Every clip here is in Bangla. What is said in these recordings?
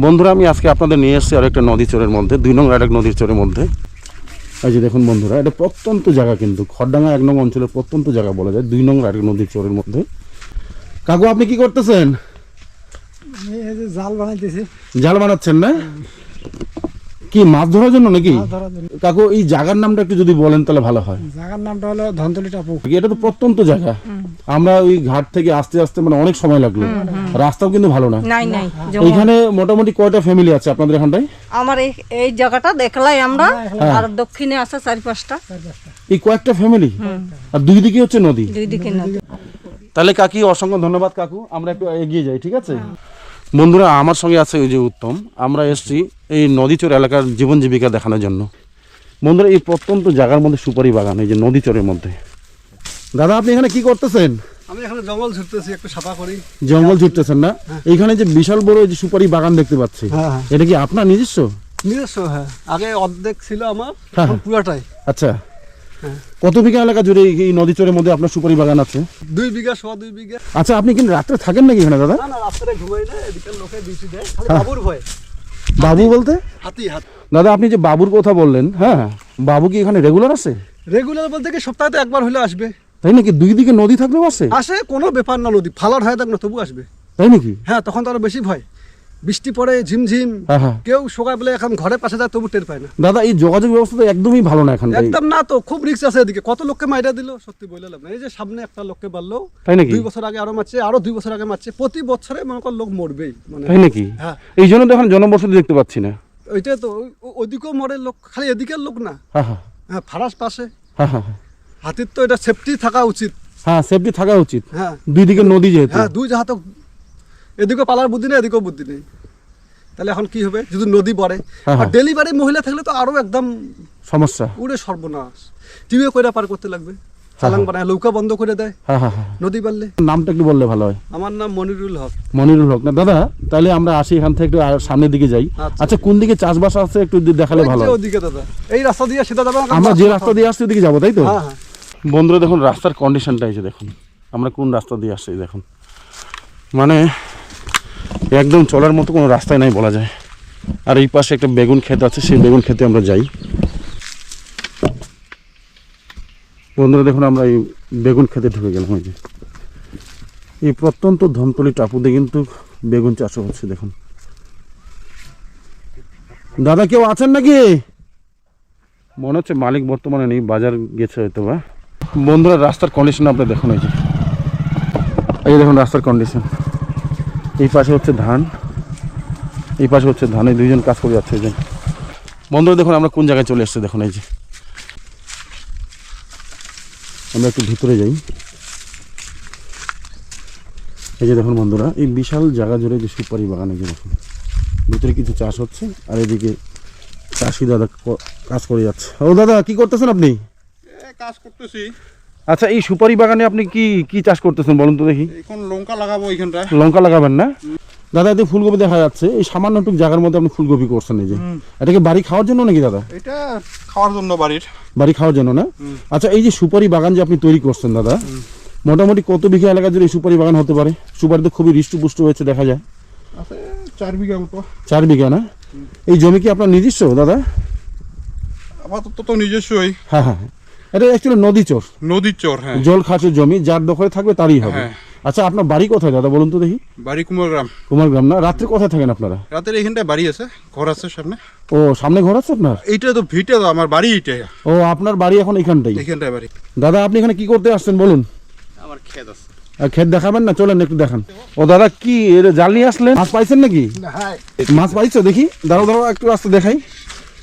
বন্ধুরা আমি আজকে আপনাদের নিয়ে এসেছি আর একটা নদী চোরের মধ্যে দুই নং এক নদীর চোরের মধ্যে। এই যে দেখুন বন্ধুরা এটা প্রত্যন্ত জায়গা কিন্তু খড়ডাঙ্গা এক নং অঞ্চলের প্রত্যন্ত জায়গা বলা যায় দুই নং এক নদীর চোরের মধ্যে। কাকু আপনি কি করতেছেন? জাল বানাইতেছি। জাল বানাচ্ছেন না? কি মাছ ধরার জন্য নাকি? কাকু এই জায়গার নামটা একটু যদি বলেন তাহলে ভালো হয়। জায়গার নামটা হলো ধনতলি টাপু। এটা তো প্রত্যন্ত জায়গা। আমরা ওই ঘাট থেকে আসতে আসতে মানে অনেক সময় লাগল। রাস্তাও কিন্তু ভালো না। নাই নাই জঙ্গল। এইখানে মোটামুটি কয়টা ফ্যামিলি আছে আপনাদের এখানটায়? আমার এই জায়গাটা দেখলাই আমরা হ্যাঁ। আর দক্ষিণে আছে চারি পাঁচটা এই কয়েকটা ফ্যামিলি আর দুই দিকে হচ্ছে নদী? দুই দিকে নদী। তাহলে কাকি অসংখ্য ধন্যবাদ কাকু। আমরা একটু এগিয়ে যাই ঠিক আছে? বন্ধুরা আমার সঙ্গে আছে ওই যে উত্তম। আমরা এসেছি এই নদীচর এলাকার জীবন জীবিকা দেখানোর জন্য। বন্ধুরা এই প্রত্যন্ত জায়গার মধ্যে সুপারি বাগান এই যে নদীচরের মধ্যে। দাদা আপনি এখানে কি করতেছেন? আমি এখানে জঙ্গল ছুটতেছি একটু সাফা করি। জঙ্গল ছুটতেছেন না? এইখানে যে বিশাল বড় যে সুপারি বাগান দেখতে পাচ্ছি হ্যাঁ, হ্যাঁ। এটা কি আপনার নিজস্ব? নিজস্ব হ্যাঁ। আগে অর্ধেক ছিল আমার হ্যাঁ, হ্যাঁ। পুরাটাই। আচ্ছা। কত বিঘা এলাকা জুড়ে এই- নদী নদীচরের মধ্যে আপনার সুপারি বাগান আছে? দুই বিঘা সোয়া দুই বিঘা। আচ্ছা আপনি কিন্তু রাত্রে থাকেন নাকি এখানে দাদা? না না রাস্তায় ঘুমাই না এদিকের লোকে ডিউটি দেয় খালি হ্যাঁ। বাবুর ভয়। বাবু বলতে? হাতি হাতি। দাদা আপনি যে বাবুর কথা বললেন হ্যাঁ বাবু কি এখানে রেগুলার আছে? রেগুলার বলতে কি সপ্তাহে একবার হলে আসবে। তাই নাকি? দুই দিকে নদী থাকলেও আসে আসে কোনো ব্যাপার না নদী। ফালার হয় থাকলে তবু আসবে। তাই নাকি? হ্যাঁ তখন তো আরও বেশি ভয়। বৃষ্টি পড়ে ঝিমঝিম কেউ সকাল বেলা এখন ঘরে পাশে যায় তবু টের পায় না। দাদা এই যোগাযোগ ব্যবস্থা তো একদমই ভালো না এখন একদম না তো খুব রিক্স আছে এদিকে। কত লোককে মাইরা দিল? সত্যি বলে লাভ এই যে সামনে একটা লোককে নাকি? দুই বছর আগে আরও মারছে আরও দুই বছর আগে মারছে। প্রতি বছরে মনে কর লোক মরবেই মানে। তাই নাকি? হ্যাঁ। এই জন্য তো এখন জনবসতি দেখতে পাচ্ছি না। ওইটাই তো ওদিকেও মরে লোক খালি এদিকের লোক না। হ্যাঁ হ্যাঁ। হ্যাঁ ফারাস পাশে। হাতির তো এটা সেফটি থাকা উচিত। হ্যাঁ সেফটি থাকা উচিত। হ্যাঁ। দুই দিকে নদী যেহেতু। হ্যাঁ দুই জাহাজ এদিকেও পালার বুদ্ধি নেই এদিকেও বুদ্ধি নেই। তাহলে এখন কি হবে? যদি নদী পড়ে হ্যাঁ, আর হ্যাঁ। ডেলিভারি মহিলা থাকলে তো আরও একদম সমস্যা। উড়ে সর্বনাশ। টিভিও কইরা পার করতে লাগবে। চালাং বানায় নৌকা বন্ধ করে দেয়। হ্যাঁ হ্যাঁ হ্যাঁ। নদী পারলে। নামটা একটু বললে ভালো হয়। আমার নাম মনিরুল হক। মনিরুল হক। না দাদা তাহলে আমরা আসি এখান থেকে একটু সামনের দিকে যাই। আচ্ছা। আচ্ছা কোন দিকে চাষবাস আছে একটু দেখালে ভালো ওদিকে দাদা। এই রাস্তা দিয়ে সেটা যাবে আমরা যে রাস্তা দিয়ে আসছি ওদিকে যাব তাই তো? হ্যাঁ হ্যাঁ। বন্ধুরা দেখুন রাস্তার কন্ডিশনটা এই যে দেখুন। আমরা কোন রাস্তা দিয়ে আসছি দেখুন। মানে একদম চলার মতো কোনো রাস্তাই নাই বলা যায়। আর এই পাশে একটা বেগুন ক্ষেত আছে, সেই বেগুন খেতে আমরা যাই। বন্ধুরা, দেখুন, আমরা এই বেগুন খেতে ঢুকে গেলাম, ওই যে। এই প্রত্যন্ত ধমতলি টাপুতে কিন্তু বেগুন চাষও হচ্ছে, দেখুন। দাদা, কেউ আছেন নাকি? মনে হচ্ছে মালিক বর্তমানে নেই, বাজার গেছে হয়তো বা। বন্ধুরা, রাস্তার কন্ডিশন আপনি দেখুন, এই যে। এই দেখুন, রাস্তার কন্ডিশন এই পাশে হচ্ছে ধান। এই পাশে হচ্ছে ধান। এই দুইজন কাজ করে যাচ্ছে যে। বন্ধুরা, দেখুন আমরা কোন জায়গায় চলে এসেছি, দেখুন এই যে। আমরা একটু ভিতরে যাই। এই যে দেখুন বন্ধুরা, এই বিশাল জায়গা জুড়ে যে সুপারি বাগান, এই যে দেখুন। ভিতরে কিছু চাষ হচ্ছে, আর এদিকে চাষি দাদা কাজ করে যাচ্ছে। ও দাদা, কি করতেছেন আপনি? কাজ করতেছি। আচ্ছা এই সুপারি বাগানে আপনি কি কি চাষ করতেছেন বলুন তো দেখি? এখন লঙ্কা লাগাবো এইখানটায়। লঙ্কা লাগাবেন না? দাদা এতে ফুলকপি দেখা যাচ্ছে। এই সামান্যটুক জায়গার মধ্যে আপনি ফুলকপি করছেন এই যে। এটাকে বাড়ি খাওয়ার জন্য নাকি দাদা? এটা খাওয়ার জন্য বাড়ির। বাড়ি খাওয়ার জন্য না? আচ্ছা এই যে সুপারি বাগান যে আপনি তৈরি করছেন দাদা মোটামুটি কত বিঘা এলাকা জুড়ে এই সুপারি বাগান হতে পারে? সুপারি তো খুবই হৃষ্টপুষ্ট হয়েছে দেখা যায়। আছে চার বিঘা মতো চার বিঘা না? এই জমি কি আপনার নিজস্ব দাদা? আপাতত তো নিজস্বই। হ্যাঁ হ্যাঁ হ্যাঁ। এটা অ্যাকচুয়ালি নদী চর। নদীর চর হ্যাঁ। জল খাসের জমি যার দখলে থাকবে তারই হবে। হ্যাঁ। আচ্ছা আপনার বাড়ি কোথায় দাদা বলুন তো দেখি? বাড়ি কুমারগ্রাম। কুমারগ্রাম না? রাত্রে কোথায় থাকেন আপনারা? রাতের বাড়ি আছে ঘর আছে সামনে। ও সামনে ঘর আছে আপনার? এইটা তো ভিটে তো আমার বাড়ি এইটা ও আপনার বাড়ি এখন এখানটাই বাড়ি। দাদা আপনি এখানে কি করতে আসছেন বলুন? আমার ক্ষেত আছে। আর ক্ষেত দেখাবেন না? চলেন একটু দেখান। ও দাদা কি এর জাল নিয়ে আসলেন? মাছ পাইছেন নাকি? মাছ পাইছো? দেখি দাঁড়াও দাঁড়াও একটু আসতে দেখাই।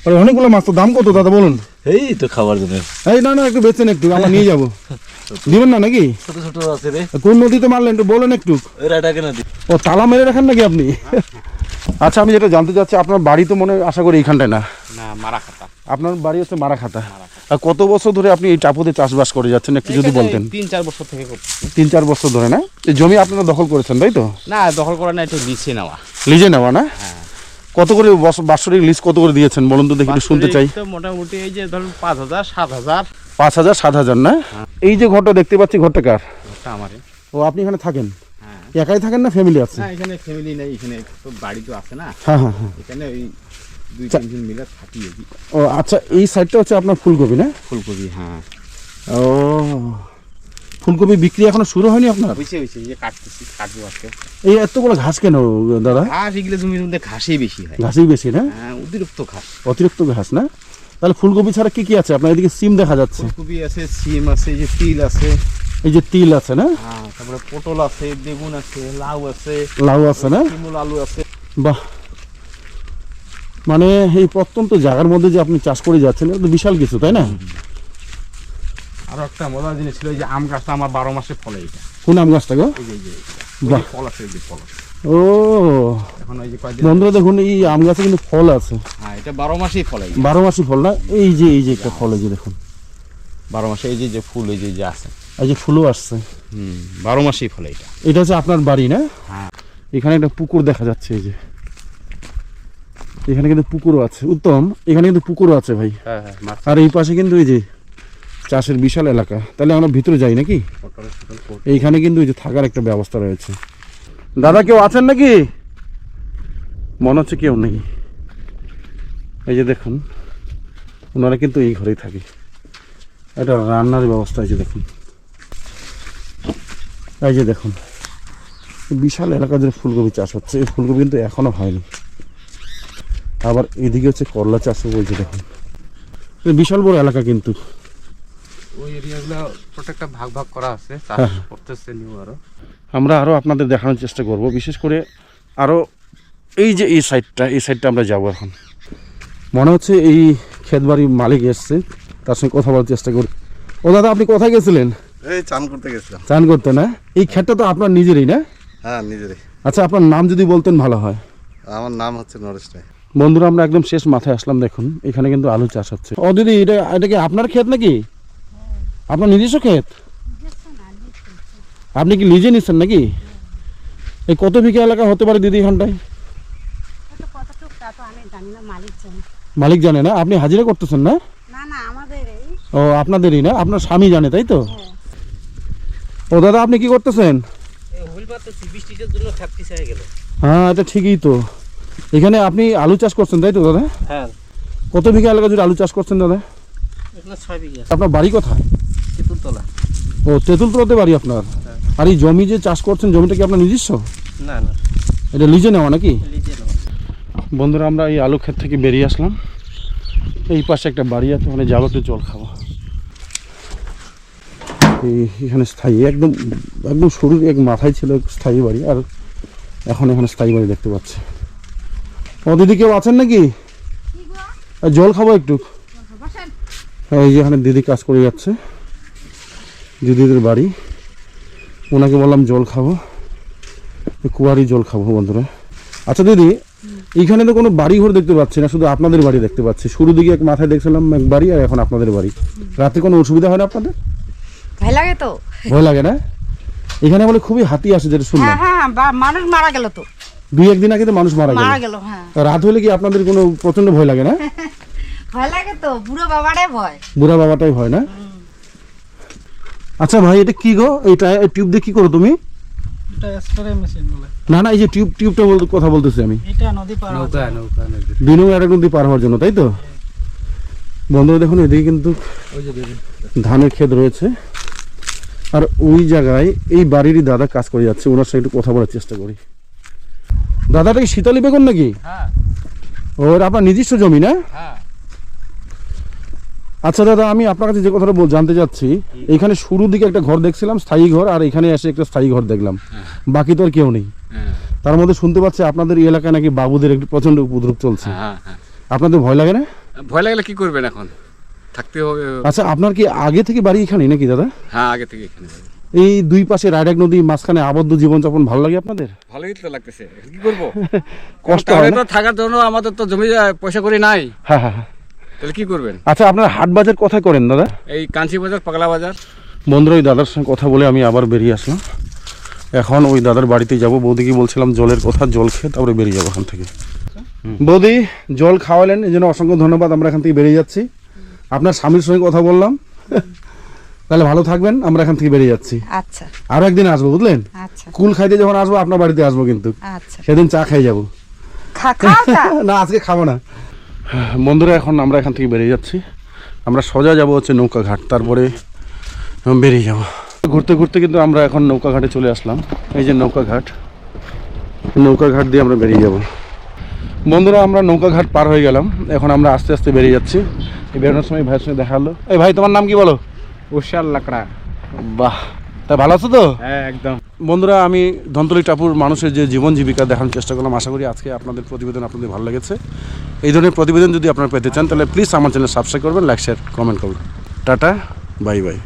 আরে অনেকগুলো মাছ তো দাম কত দাদা বলুন? এই তো খাবার জন্য। এই না না একটু বেচেন একটু আমরা নিয়ে যাব। দিবেন না নাকি? ছোট ছোট আছে রে। কোন নদীতে মারলেন একটু বলেন একটু। ওই রাটা কেন দি। ও তালা মেরে রাখেন নাকি আপনি? আচ্ছা আমি যেটা জানতে চাচ্ছি আপনার বাড়ি তো মনে আশা করি এইখানটায় না? না মারা খাতা আপনার বাড়ি হচ্ছে মারাখাতা। আর কত বছর ধরে আপনি এই টাপুতে চাষবাস করে যাচ্ছেন একটু যদি বলতেন? তিন চার বছর থেকে করছি। তিন চার বছর ধরে না? এই জমি আপনারা দখল করেছেন তাই তো? না দখল করা না একটু লিচে নেওয়া। লিজে নেওয়া না? কত করে বাৎসরিক লিজ কত করে দিয়েছেন? বলুন তো দেখি শুনতে চাই। মোটামুটি এই যে ধরুন পাঁচ হাজার সাত হাজার। পাঁচ হাজার সাত হাজার না? এই যে ঘরটা দেখতে পাচ্ছি ঘরটা কার? ওটা ও আপনি এখানে থাকেন? হ্যাঁ। একাই থাকেন না ফ্যামিলি আছে? এখানে ফ্যামিলি নেই এখানে তো বাড়ি তো আছে না। হ্যাঁ হ্যাঁ হ্যাঁ। এখানে ওই দুই তিনজন মিলে থাকি ও আচ্ছা এই সাইডটা হচ্ছে আপনার ফুলকপি না? ফুলকপি হ্যাঁ। ও ফুলকপি বিক্রি এখনও শুরু হয়নি আপনার? বুঝছে এই যে কাটতেছি কাটবো আজকে। এই এতগুলো ঘাস কেন দাদা? ঘাস এগুলো জমির মধ্যে ঘাসই বেশি হয়। ঘাসই বেশি না? হ্যাঁ অতিরিক্ত ঘাস। অতিরিক্ত ঘাস না? তাহলে ফুলকপি ছাড়া কি কি আছে? আপনার এদিকে সিম দেখা যাচ্ছে। ফুলকপি আছে সিম আছে এই যে তিল আছে। এই যে তিল আছে না? হ্যাঁ তারপরে পটল আছে বেগুন আছে লাউ আছে। লাউ আছে না? শিমুল আলু আছে। বাহ। মানে এই প্রত্যন্ত জায়গার মধ্যে যে আপনি চাষ করে যাচ্ছেন এটা তো বিশাল কিছু তাই না? আরও একটা মজার জিনিস ছিল এই যে আম গাছটা আমার বারো মাসে ফলে এটা। কোন আম গাছটা গো? এই যে এই যে বাহ। ফল আছে এই যে ফল আছে। ও। এখন ওই যে কয়েকদিন বন্ধুরা দেখুন এই আম গাছে কিন্তু ফল আছে। হ্যাঁ এটা বারো মাসেই ফলে। বারো মাসি ফল না? এই যে এই যে একটা ফল এই যে দেখুন। বারো মাসে এই যে যে ফুল এই যে যে আছে। এই যে ফুলও আসছে। হুম বারো মাসেই ফলে এটা। এটা হচ্ছে আপনার বাড়ি না? হ্যাঁ। এখানে একটা পুকুর দেখা যাচ্ছে এই যে। এখানে কিন্তু পুকুরও আছে। উত্তম এখানে কিন্তু পুকুরও আছে ভাই। হ্যাঁ হ্যাঁ আর এই পাশে কিন্তু এই যে চাষের বিশাল এলাকা। তাহলে আমরা ভিতরে যাই নাকি? এইখানে কিন্তু যে থাকার একটা ব্যবস্থা রয়েছে। দাদা, কেউ আছেন নাকি? মনে হচ্ছে কেউ নেই। এই যে দেখুন, ওনারা কিন্তু এই ঘরেই থাকে। এটা রান্নার ব্যবস্থা এই যে দেখুন। এই যে দেখুন, বিশাল এলাকা জুড়ে ফুলকপি চাষ হচ্ছে। এই ফুলকপি কিন্তু এখনও হয়নি। আবার এদিকে হচ্ছে করলা চাষও বলছে দেখুন। বিশাল বড় এলাকা কিন্তু। ওই এরিয়াগুলো প্রত্যেকটা ভাগ ভাগ করা আছে চাষ হ্যাঁ। করতেছে নিউ আরও। আমরা আরও আপনাদের দেখানোর চেষ্টা করব বিশেষ করে আরও এই যে এই সাইডটা এই সাইডটা আমরা যাব এখন। মনে হচ্ছে এই ক্ষেত বাড়ির মালিক এসছে তার সঙ্গে কথা বলার চেষ্টা করি। ও দাদা আপনি কোথায় গেছিলেন? এই চান করতে গেছিলাম। চান করতে না? এই ক্ষেতটা তো আপনার নিজেরই না? হ্যাঁ নিজেরই। আচ্ছা আপনার নাম যদি বলতেন ভালো হয়। আমার নাম হচ্ছে নরেশ রায়। বন্ধুরা আমরা একদম শেষ মাথায় আসলাম দেখুন। এখানে কিন্তু আলু চাষ হচ্ছে। ও দিদি এটা এটা কি আপনার ক্ষেত নাকি? আপনার নিজস্ব ক্ষেত? আপনি কি লিজে নিচ্ছেন নাকি? এই কত বিঘা এলাকা হতে পারে দিদি এখানটায়? মালিক জানে না আপনি হাজিরা করতেছেন না? না না আমাদের ও আপনাদেরই না আপনার স্বামী জানে তাই তো? ও দাদা আপনি কি করতেছেন? হয়ে এটা ঠিকই তো। এখানে আপনি আলু চাষ করছেন তাই তো দাদা? হ্যাঁ। কত বিঘা এলাকা জুড়ে আলু চাষ করছেন দাদা? আপনার বাড়ি কোথায়? তেঁতুলতলা। ও তেঁতুলতলাতে বাড়ি আপনার? আর এই জমি যে চাষ করছেন জমিটা কি আপনার নিজস্ব? না না। এটা লিজে নেওয়া নাকি? লিজে নেওয়া। বন্ধুরা আমরা এই আলু ক্ষেত থেকে বেরিয়ে আসলাম। এই পাশে একটা বাড়ি আছে ওখানে যাব একটু জল খাব। এই এখানে স্থায়ী একদম একদম শুরুর এক মাথায় ছিল স্থায়ী বাড়ি আর এখন এখানে স্থায়ী বাড়ি দেখতে পাচ্ছি। ও দিদি কেউ আছেন নাকি? আর জল খাব একটু। এই যে এখানে দিদি কাজ করে যাচ্ছে দিদিদের বাড়ি। ওনাকে বললাম জল খাব। কুয়ারি জল খাব বন্ধুরা। আচ্ছা দিদি এইখানে তো কোনো বাড়ি ঘর দেখতে পাচ্ছি না শুধু আপনাদের বাড়ি দেখতে পাচ্ছি। শুরু দিকে এক মাথায় দেখছিলাম এক বাড়ি আর এখন আপনাদের বাড়ি। রাতে কোনো অসুবিধা হয় না আপনাদের? ভয় লাগে তো। ভয় লাগে না? এখানে বলে খুবই হাতি আসে যেটা শুনলাম। হ্যাঁ হ্যাঁ মানুষ মারা গেল তো। দুই একদিন আগে তো মানুষ মারা গেল। মারা গেল হ্যাঁ। রাত হলে কি আপনাদের কোনো প্রচণ্ড ভয় লাগে না? ভয় লাগে তো বুড়ো বাবারে ভয়। বুড়া বাবাটাই ভয় না? আচ্ছা ভাই এটা কি গো? এটা টিউব দিয়ে কি করো তুমি? এটা স্প্রে মেশিন বলে। না না এই যে টিউব টিউবটা বলতে কথা বলতেছি আমি। এটা নদী পার নৌকা নৌকা দিনও এক নদী পার হওয়ার জন্য তাই তো? বন্ধুরা দেখুন এদিকে কিন্তু ওই যে দেখুন। ধানের ক্ষেত রয়েছে। আর ওই জায়গায় এই বাড়িরই দাদা কাজ করে যাচ্ছে ওনার সাথে একটু কথা বলার চেষ্টা করি। দাদাটা কি শীতলি বেগুন নাকি? হ্যাঁ। ওর আপনার নিজস্ব জমি না? হ্যাঁ। আচ্ছা দাদা আমি আপনার কাছে যে কথাটা বল- জানতে চাচ্ছি এখানে শুরুর দিকে একটা ঘর দেখছিলাম স্থায়ী ঘর আর এখানে এসে একটা স্থায়ী ঘর দেখলাম। বাকি তো আর কেউ নেই। হ্যাঁ। তার মধ্যে শুনতে পাচ্ছি আপনাদের এই এলাকায় নাকি বাবুদের একটু প্রচণ্ড উপদ্রব চলছে। হ্যাঁ হ্যাঁ আপনাদের ভয় লাগে না? ভয় লাগলে কি করবেন এখন? থাকতে হবে। আচ্ছা আপনার কি আগে থেকে বাড়ি এখানে নাকি দাদা? হ্যাঁ আগে থেকে এখানে এই দুই পাশে রায়ডাক নদী মাঝখানে আবদ্ধ জীবনযাপন ভালো লাগে আপনাদের? ভালোই তো লাগতেছে। কি করব? কষ্ট হয় না? তো থাকার জন্য আমাদের তো জমি পয়সা করে নাই। হ্যাঁ হ্যাঁ হ্যাঁ। তাহলে কি করবেন? আচ্ছা আপনার হাট বাজার কোথায় করেন দাদা? এই কাঞ্চি বাজার পাগলা বাজার। বন্ধুরা ওই দাদার সঙ্গে কথা বলে আমি আবার বেরিয়ে আসলাম। এখন ওই দাদার বাড়িতে যাব। বৌদিকে বলছিলাম জলের কথা জল খেয়ে তারপরে বেরিয়ে যাব এখান থেকে। বৌদি জল খাওয়ালেন এই জন্য অসংখ্য ধন্যবাদ আমরা এখান থেকে বেরিয়ে যাচ্ছি। আপনার স্বামীর সঙ্গে কথা বললাম। তাহলে ভালো থাকবেন আমরা এখান থেকে বেরিয়ে যাচ্ছি। আচ্ছা। আরও একদিন আসব বুঝলেন? আচ্ছা। কুল খাইতে যখন আসব আপনার বাড়িতে আসব কিন্তু। আচ্ছা। সেদিন চা খাই যাব। না আজকে খাব না। বন্ধুরা এখন আমরা এখান থেকে বেরিয়ে যাচ্ছি। আমরা সোজা যাব হচ্ছে নৌকাঘাট তারপরে বেরিয়ে যাব। ঘুরতে ঘুরতে কিন্তু আমরা এখন নৌকা ঘাটে চলে আসলাম। এই যে নৌকাঘাট নৌকাঘাট দিয়ে আমরা বেরিয়ে যাব। বন্ধুরা আমরা নৌকাঘাট পার হয়ে গেলাম। এখন আমরা আস্তে আস্তে বেরিয়ে যাচ্ছি। এই বেরোনোর সময় ভাইয়ের সঙ্গে দেখা হলো। এই ভাই তোমার নাম কি বলো? উষার লাকড়া। বাহ। তা ভালো আছো তো? হ্যাঁ একদম। বন্ধুরা আমি ধন্তলি টাপুর মানুষের যে জীবন জীবিকা দেখানোর চেষ্টা করলাম আশা করি আজকে আপনাদের প্রতিবেদন আপনাদের ভালো লেগেছে। এই ধরনের প্রতিবেদন যদি আপনারা পেতে চান তাহলে প্লিজ আমার চ্যানেল সাবস্ক্রাইব করবেন লাইক শেয়ার কমেন্ট করবেন। Tata bye bye